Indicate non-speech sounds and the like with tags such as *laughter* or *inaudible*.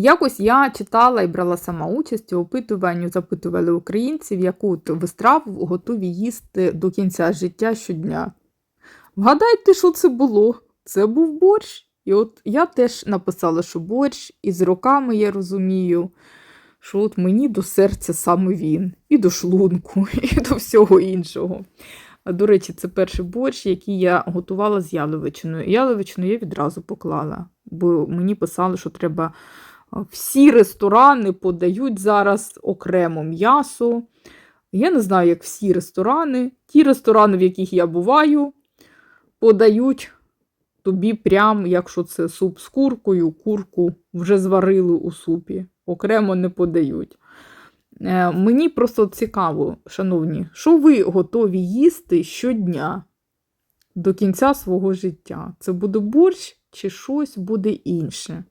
Якось я читала і брала сама участь у опитуванні, запитували українців, яку от ви страву готові їсти до кінця життя щодня. Вгадайте, що це було? Це був борщ. І от я теж написала, що борщ, і з роками я розумію, що от мені до серця саме він, і до шлунку, *laughs* і до всього іншого. До речі, це перший борщ, який я готувала з яловичиною. Яловичину я відразу поклала, бо мені писали, що треба всі ресторани подають зараз окремо м'ясо. Я не знаю, як всі ресторани. Ті ресторани, в яких я буваю, подають тобі прям, якщо це суп з куркою, курку вже зварили у супі, окремо не подають. Е, Мені просто цікаво, шановні, що ви готові їсти щодня до кінця свого життя? Це буде борщ чи щось буде інше?